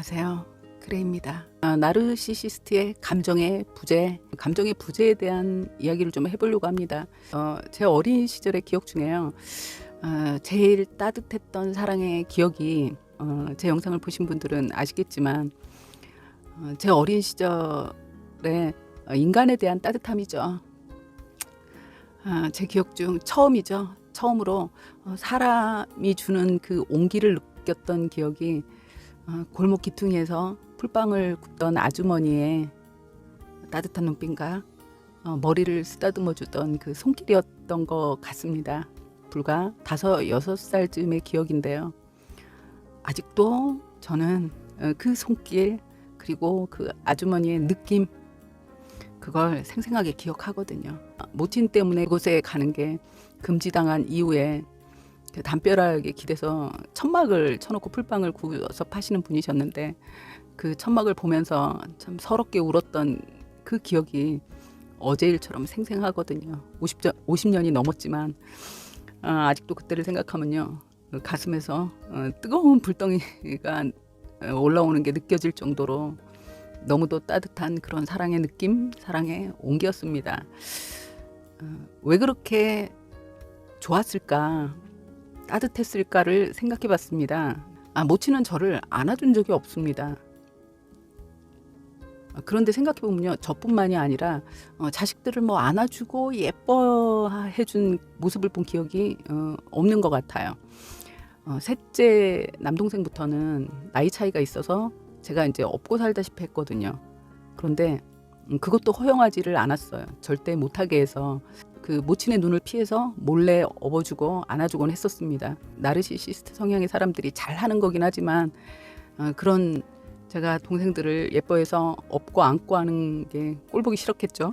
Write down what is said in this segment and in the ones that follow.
안녕하세요. 그레입니다. 아, 나르시시스트의 감정의 부재, 감정의 부재에 대한 이야기를 좀 해보려고 합니다. 어, 제 어린 시절의 기억 중에요. 어, 제일 따뜻했던 사랑의 기억이 어, 제 영상을 보신 분들은 아시겠지만 어, 제 어린 시절에 어, 인간에 대한 따뜻함이죠. 아, 제 기억 중 처음이죠. 처음으로 어, 사람이 주는 그 온기를 느꼈던 기억이 어, 골목 기퉁이에서 풀빵을 굽던 아주머니의 따뜻한 눈빛과 어, 머리를 쓰다듬어 주던 그 손길이었던 것 같습니다. 불과 다섯 여섯 살쯤의 기억인데요. 아직도 저는 어, 그 손길 그리고 그 아주머니의 느낌 그걸 생생하게 기억하거든요. 모친 때문에 그곳에 가는 게 금지당한 이후에 그 담벼락에 기대서 천막을 쳐놓고 풀빵을 구워서 파시는 분이셨는데 그 천막을 보면서 참 서럽게 울었던 그 기억이 어제 일처럼 생생하거든요. 50년, 50년이 넘었지만 아, 아직도 그때를 생각하면요 그 가슴에서 어, 뜨거운 불덩이가 어, 올라오는 게 느껴질 정도로 너무도 따뜻한 그런 사랑의 느낌, 사랑의 온기였습니다. 어, 왜 그렇게 좋았을까? 따뜻했을까를 생각해 봤습니다. 아, 모치는 저를 안아준 적이 없습니다. 아, 그런데 생각해 보면요, 저뿐만이 아니라 어, 자식들을 뭐 안아주고 예뻐해준 모습을 본 기억이 어, 없는 것 같아요. 어, 셋째 남동생부터는 나이 차이가 있어서 제가 이제 업고 살다시피 했거든요. 그런데 음, 그것도 허용하지를 않았어요. 절대 못하게 해서 그 모친의 눈을 피해서 몰래 업어주고 안아주곤 했었습니다. 나르시시스트 성향의 사람들이 잘하는 거긴 하지만 어, 그런 제가 동생들을 예뻐해서 업고 안고 하는 게 꼴보기 싫었겠죠.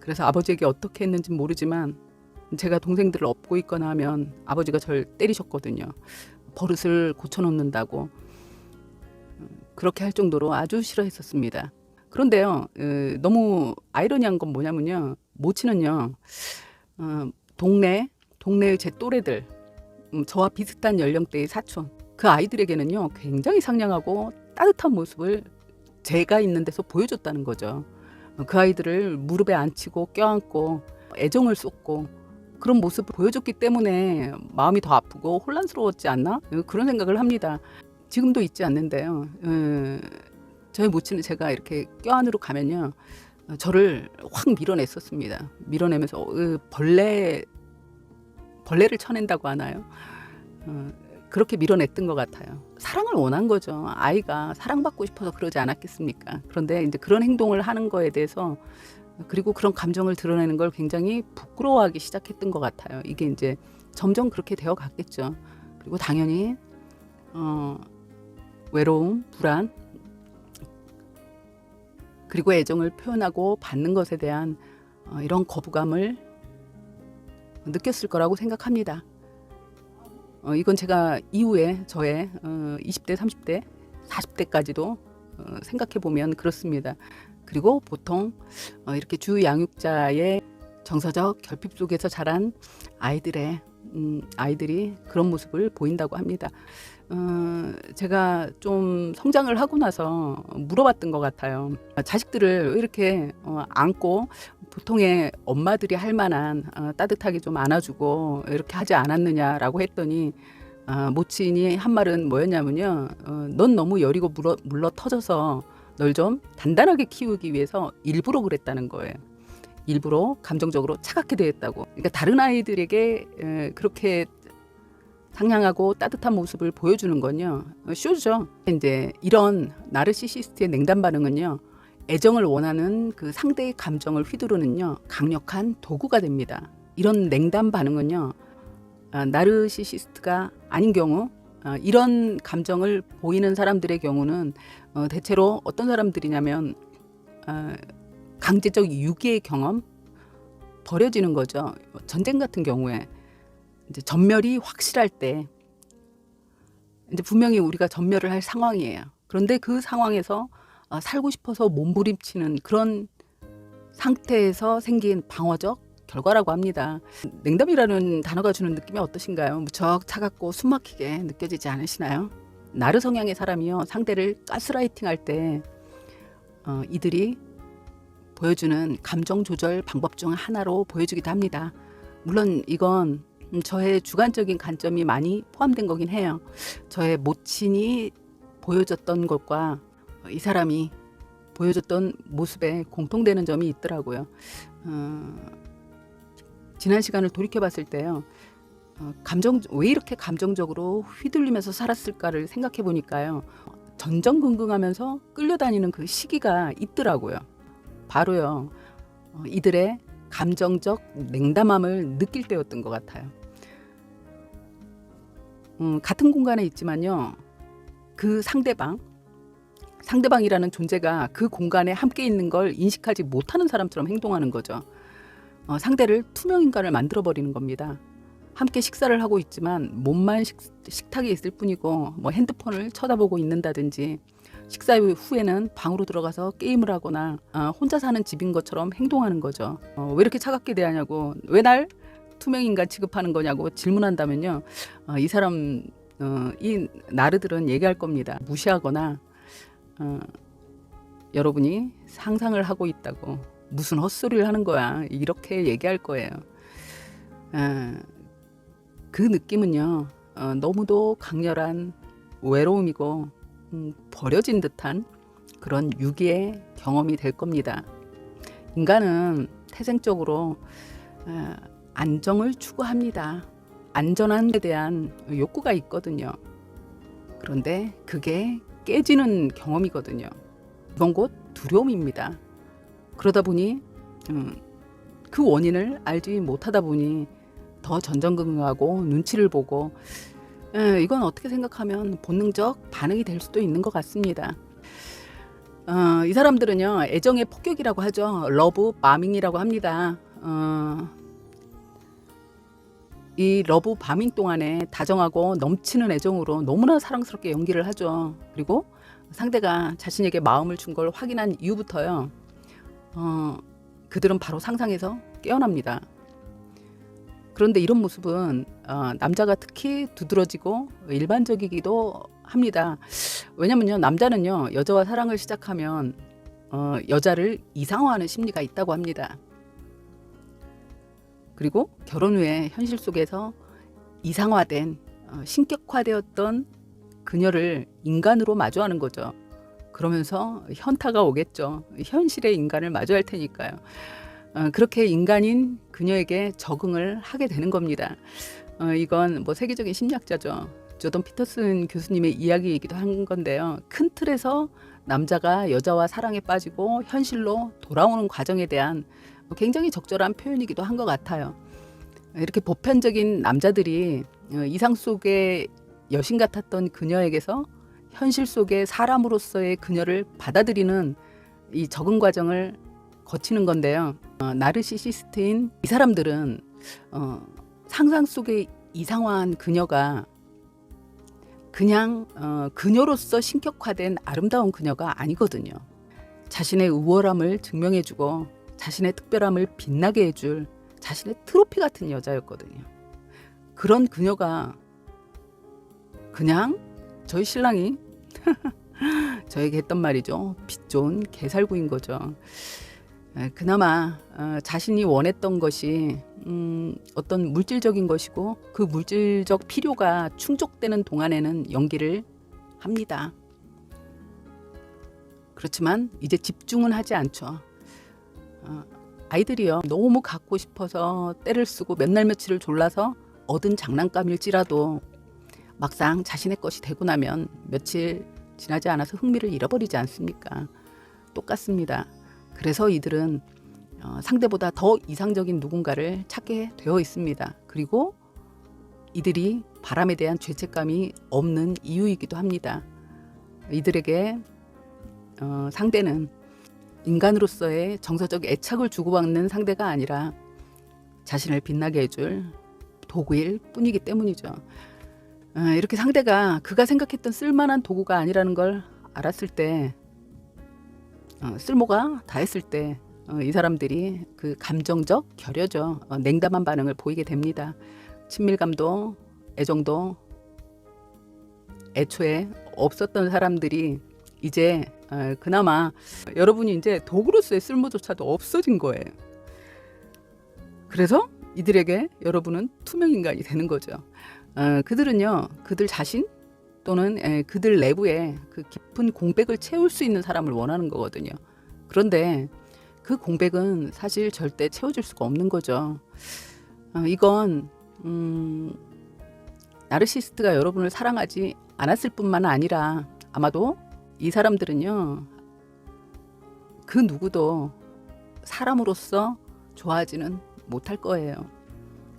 그래서 아버지에게 어떻게 했는지 모르지만 제가 동생들을 업고 있거나 하면 아버지가 절 때리셨거든요. 버릇을 고쳐놓는다고 그렇게 할 정도로 아주 싫어했었습니다. 그런데요, 어, 너무 아이러니한 건 뭐냐면요, 모치는요, 어, 동네 동네의 제 또래들, 음, 저와 비슷한 연령대의 사촌, 그 아이들에게는요, 굉장히 상냥하고 따뜻한 모습을 제가 있는 데서 보여줬다는 거죠. 어, 그 아이들을 무릎에 앉히고 껴안고 애정을 쏟고 그런 모습을 보여줬기 때문에 마음이 더 아프고 혼란스러웠지 않나 어, 그런 생각을 합니다. 지금도 있지 않는데요. 어, 저희 모친은 제가 이렇게 껴안으로 가면요, 어, 저를 확 밀어냈었습니다. 밀어내면서 어, 벌레 벌레를 쳐낸다고 하나요? 어, 그렇게 밀어냈던 것 같아요. 사랑을 원한 거죠. 아이가 사랑받고 싶어서 그러지 않았겠습니까? 그런데 이제 그런 행동을 하는 거에 대해서 그리고 그런 감정을 드러내는 걸 굉장히 부끄러워하기 시작했던 것 같아요. 이게 이제 점점 그렇게 되어 갔겠죠. 그리고 당연히 어, 외로움, 불안, 그리고 애정을 표현하고 받는 것에 대한 어, 이런 거부감을 느꼈을 거라고 생각합니다. 어, 이건 제가 이후에 저의 어, 20대, 30대, 40대까지도 어, 생각해 보면 그렇습니다. 그리고 보통 어, 이렇게 주 양육자의 정서적 결핍 속에서 자란 아이들의 음, 아이들이 그런 모습을 보인다고 합니다. 어, 제가 좀 성장을 하고 나서 물어봤던 것 같아요. 자식들을 왜 이렇게 어, 안고 보통의 엄마들이 할 만한 어, 따뜻하게 좀 안아주고 이렇게 하지 않았느냐라고 했더니 어, 모친이 한 말은 뭐였냐면요. 어, 넌 너무 여리고 물어, 물러 터져서 널 좀 단단하게 키우기 위해서 일부러 그랬다는 거예요. 일부러 감정적으로 차갑게 대했다고. 그러니까 다른 아이들에게 에, 그렇게 상냥하고 따뜻한 모습을 보여주는 건요 어, 쇼죠. 이제 이런 나르시시스트의 냉담 반응은요 애정을 원하는 그 상대의 감정을 휘두르는요 강력한 도구가 됩니다. 이런 냉담 반응은요 아, 나르시시스트가 아닌 경우 아, 이런 감정을 보이는 사람들의 경우는 어, 대체로 어떤 사람들이냐면 아, 강제적 유기의 경험 버려지는 거죠. 전쟁 같은 경우에 이제 전멸이 확실할 때 이제 분명히 우리가 전멸을 할 상황이에요. 그런데 그 상황에서 아, 살고 싶어서 몸부림치는 그런 상태에서 생긴 방어적 결과라고 합니다. 냉담이라는 단어가 주는 느낌이 어떠신가요? 무척 차갑고 숨막히게 느껴지지 않으시나요? 나르 성향의 사람이요 상대를 가스라이팅할 때 어, 이들이 보여주는 감정 조절 방법 중 하나로 보여주기도 합니다. 물론 이건 음, 저의 주관적인 관점이 많이 포함된 거긴 해요. 저의 모친이 보여줬던 것과 이 사람이 보여줬던 모습에 공통되는 점이 있더라고요. 어, 지난 시간을 돌이켜 봤을 때요. 어, 감정 왜 이렇게 감정적으로 휘둘리면서 살았을까를 생각해 보니까요. 전전긍긍하면서 끌려다니는 그 시기가 있더라고요. 바로요. 어, 이들의 감정적 냉담함을 느낄 때였던 것 같아요. 음, 같은 공간에 있지만요. 그 상대방, 상대방이라는 존재가 그 공간에 함께 있는 걸 인식하지 못하는 사람처럼 행동하는 거죠. 어, 상대를 투명 인간을 만들어 버리는 겁니다. 함께 식사를 하고 있지만 몸만 식, 식탁에 있을 뿐이고 뭐 핸드폰을 쳐다보고 있는다든지 식사 후에는 방으로 들어가서 게임을 하거나 어, 혼자 사는 집인 것처럼 행동하는 거죠. 어, 왜 이렇게 차갑게 대하냐고 왜 날 투명 인간 취급하는 거냐고 질문한다면요. 어, 이 사람 어, 이 나르들은 얘기할 겁니다. 무시하거나 어, 여러분이 상상을 하고 있다고 무슨 헛소리를 하는 거야 이렇게 얘기할 거예요. 어, 그 느낌은요 어, 너무도 강렬한 외로움이고 음, 버려진 듯한 그런 유기의 경험이 될 겁니다. 인간은 태생적으로 어, 안정을 추구합니다. 안전한 데 대한 욕구가 있거든요. 그런데 그게 깨지는 경험이거든요. 이건 곧 두려움입니다. 그러다 보니 음, 그 원인을 알지 못하다 보니 더 전전긍긍하고 눈치를 보고 에, 이건 어떻게 생각하면 본능적 반응이 될 수도 있는 것 같습니다. 어, 이 사람들은요 애정의 폭격이라고 하죠. 러브 마밍이라고 합니다. 어, 이 러브 바밍 동안에 다정하고 넘치는 애정으로 너무나 사랑스럽게 연기를 하죠. 그리고 상대가 자신에게 마음을 준 걸 확인한 이후부터요. 어, 그들은 바로 상상에서 깨어납니다. 그런데 이런 모습은 어, 남자가 특히 두드러지고 일반적이기도 합니다. 왜냐면요, 남자는요, 여자와 사랑을 시작하면 어, 여자를 이상화하는 심리가 있다고 합니다. 그리고 결혼 후에 현실 속에서 이상화된 어, 신격화되었던 그녀를 인간으로 마주하는 거죠. 그러면서 현타가 오겠죠. 현실의 인간을 마주할 테니까요. 어, 그렇게 인간인 그녀에게 적응을 하게 되는 겁니다. 어, 이건 뭐 세계적인 심리학자죠. 조던 피터슨 교수님의 이야기이기도 한 건데요. 큰 틀에서 남자가 여자와 사랑에 빠지고 현실로 돌아오는 과정에 대한 굉장히 적절한 표현이기도 한 것 같아요. 이렇게 보편적인 남자들이 어, 이상 속의 여신 같았던 그녀에게서 현실 속의 사람으로서의 그녀를 받아들이는 이 적응 과정을 거치는 건데요. 어, 나르시시스트인 이 사람들은 어, 상상 속의 이상화한 그녀가 그냥 어, 그녀로서 신격화된 아름다운 그녀가 아니거든요. 자신의 우월함을 증명해주고 자신의 특별함을 빛나게 해줄 자신의 트로피 같은 여자였거든요. 그런 그녀가 그냥 저희 신랑이 저에게 했던 말이죠. 빛 좋은 개살구인 거죠. 그나마 어, 자신이 원했던 것이 음, 어떤 물질적인 것이고 그 물질적 필요가 충족되는 동안에는 연기를 합니다. 그렇지만 이제 집중은 하지 않죠. 어, 아이들이요 너무 갖고 싶어서 때를 쓰고 몇 날 며칠을 졸라서 얻은 장난감일지라도 막상 자신의 것이 되고 나면 며칠 지나지 않아서 흥미를 잃어버리지 않습니까? 똑같습니다. 그래서 이들은 어, 상대보다 더 이상적인 누군가를 찾게 되어 있습니다. 그리고 이들이 바람에 대한 죄책감이 없는 이유이기도 합니다. 이들에게 어, 상대는 인간으로서의 정서적 애착을 주고받는 상대가 아니라 자신을 빛나게 해줄 도구일 뿐이기 때문이죠. 어, 이렇게 상대가 그가 생각했던 쓸만한 도구가 아니라는 걸 알았을 때, 어, 쓸모가 다 했을 때, 어, 이 사람들이 그 감정적 결여죠. 어, 냉담한 반응을 보이게 됩니다. 친밀감도 애정도 애초에 없었던 사람들이 이제 어, 그나마 여러분이 이제 도구로서의 쓸모조차도 없어진 거예요. 그래서 이들에게 여러분은 투명 인간이 되는 거죠. 어, 그들은요, 그들 자신 또는 에, 그들 내부에 그 깊은 공백을 채울 수 있는 사람을 원하는 거거든요. 그런데 그 공백은 사실 절대 채워줄 수가 없는 거죠. 어, 이건 음, 나르시스트가 여러분을 사랑하지 않았을 뿐만 아니라 아마도 이 사람들은요 그 누구도 사람으로서 좋아하지는 못할 거예요.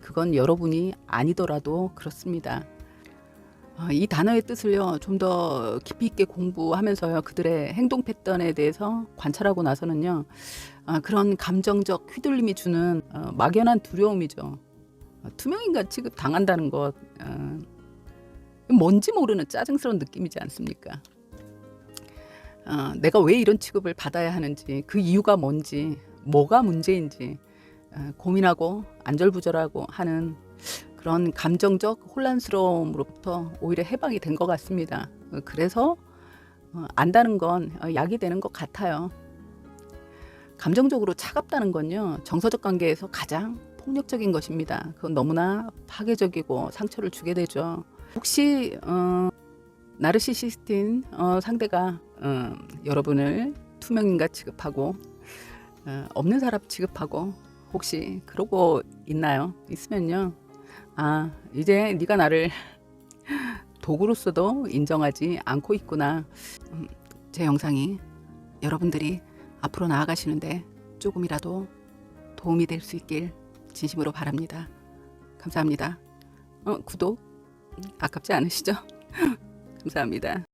그건 여러분이 아니더라도 그렇습니다. 어, 이 단어의 뜻을요 좀 더 깊이 있게 공부하면서요 그들의 행동 패턴에 대해서 관찰하고 나서는요 아, 그런 감정적 휘둘림이 주는 어, 막연한 두려움이죠. 어, 투명인간 취급 당한다는 것 어, 뭔지 모르는 짜증스러운 느낌이지 않습니까? 어, 내가 왜 이런 취급을 받아야 하는지 그 이유가 뭔지 뭐가 문제인지 어, 고민하고 안절부절하고 하는 그런 감정적 혼란스러움으로부터 오히려 해방이 된 것 같습니다. 어, 그래서 어, 안다는 건 어, 약이 되는 것 같아요. 감정적으로 차갑다는 건요 정서적 관계에서 가장 폭력적인 것입니다. 그건 너무나 파괴적이고 상처를 주게 되죠. 혹시 어, 나르시시스틴 어, 상대가 어, 여러분을 투명인가 취급하고 어, 없는 사람 취급하고 혹시 그러고 있나요? 있으면요. 아 이제 네가 나를 도구로서도 인정하지 않고 있구나. 음, 제 영상이 여러분들이 앞으로 나아가시는데 조금이라도 도움이 될 수 있길 진심으로 바랍니다. 감사합니다. 어, 구독 아깝지 않으시죠? 감사합니다.